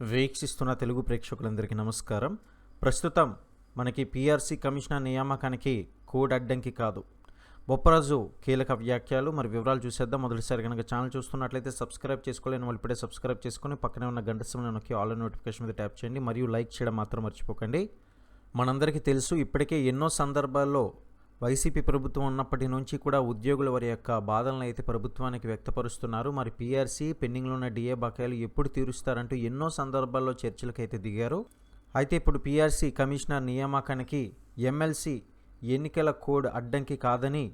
వీక్షిస్తున్న తెలుగు ప్రేక్షకులందరికీ నమస్కారం. ప్రస్తుతం మనకి పిఆర్సీ కమిషనర్ నియామకానికి కోడ్ అడ్డంకి కాదు. బొప్పరాజు కీలక వ్యాఖ్యలు మరి వివరాలు చూసేద్దాం. మొదటిసారి కనుక ఛానల్ చూస్తున్నట్లయితే సబ్స్క్రైబ్ చేసుకోలేని వాళ్ళు ఇప్పుడే సబ్స్క్రైబ్ చేసుకొని పక్కనే ఉన్న గంట సింహం నొక్కి ఆల్ నోటిఫికేషన్ మీద ట్యాప్ చేయండి. మరియు లైక్ చేయడం మాత్రం మర్చిపోకండి. మనందరికీ తెలుసు ఇప్పటికే ఎన్నో సందర్భాల్లో వైసీపీ ప్రభుత్వం ఉన్నప్పటి నుంచి కూడా ఉద్యోగుల వారి యొక్క బాధలను అయితే ప్రభుత్వానికి వ్యక్తపరుస్తున్నారు. మరి పీఆర్సీ పెండింగ్లో ఉన్న డిఏ బకాయిలు ఎప్పుడు తీరుస్తారంటూ ఎన్నో సందర్భాల్లో చర్చలకు అయితే దిగారు. అయితే ఇప్పుడు పీఆర్సీ కమిషనర్ నియామకానికి ఎమ్మెల్సీ ఎన్నికల కోడ్ అడ్డంకి కాదని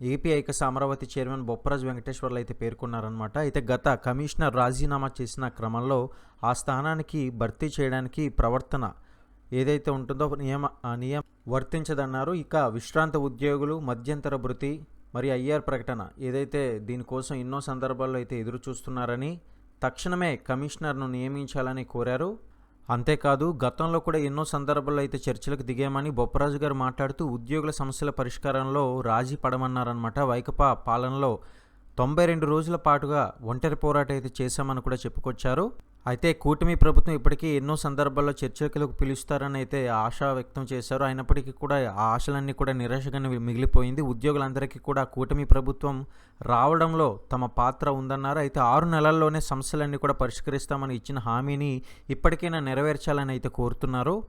ఏపీ ఐకస అమరావతి చైర్మన్ బొప్పరాజు వెంకటేశ్వర్లు అయితే పేర్కొన్నారనమాట అయితే గత కమిషనర్ రాజీనామా చేసిన క్రమంలో ఆ స్థానానికి భర్తీ చేయడానికి ప్రవర్తన ఏదైతే ఉంటుందో నియమ నియమ వర్తించదన్నారు. ఇక విశ్రాంత ఉద్యోగులు మధ్యంతర భృతి మరి ఐఆర్ ప్రకటన ఏదైతే దీనికోసం ఎన్నో సందర్భాల్లో అయితే ఎదురు చూస్తున్నారని తక్షణమే కమిషనర్ను నియమించాలని కోరారు. అంతేకాదు గతంలో కూడా ఎన్నో సందర్భాల్లో అయితే చర్చలకు దిగామని బొప్పరాజు గారు మాట్లాడుతూ ఉద్యోగుల సమస్యల పరిష్కారంలో రాజీ పడమన్నారనమాట వైకపా పాలనలో తొంభై రెండు రోజుల పాటుగా ఒంటరి పోరాటం అయితే చేశామని కూడా చెప్పుకొచ్చారు. అయితే కూటమి ప్రభుత్వం ఇప్పటికీ ఎన్నో సందర్భాల్లో చర్చలకు పిలుస్తారని అయితే ఆశ వ్యక్తం చేశారు. అయినప్పటికీ కూడా ఆ ఆశలన్నీ కూడా నిరాశగానే మిగిలిపోయింది. ఉద్యోగులందరికీ కూడా కూటమి ప్రభుత్వం రావడంలో తమ పాత్ర ఉందన్నారు. అయితే ఆరు నెలల్లోనే సమస్యలన్నీ కూడా పరిష్కరిస్తామని ఇచ్చిన హామీని ఇప్పటికైనా నెరవేర్చాలని అయితే కోరుతున్నారు.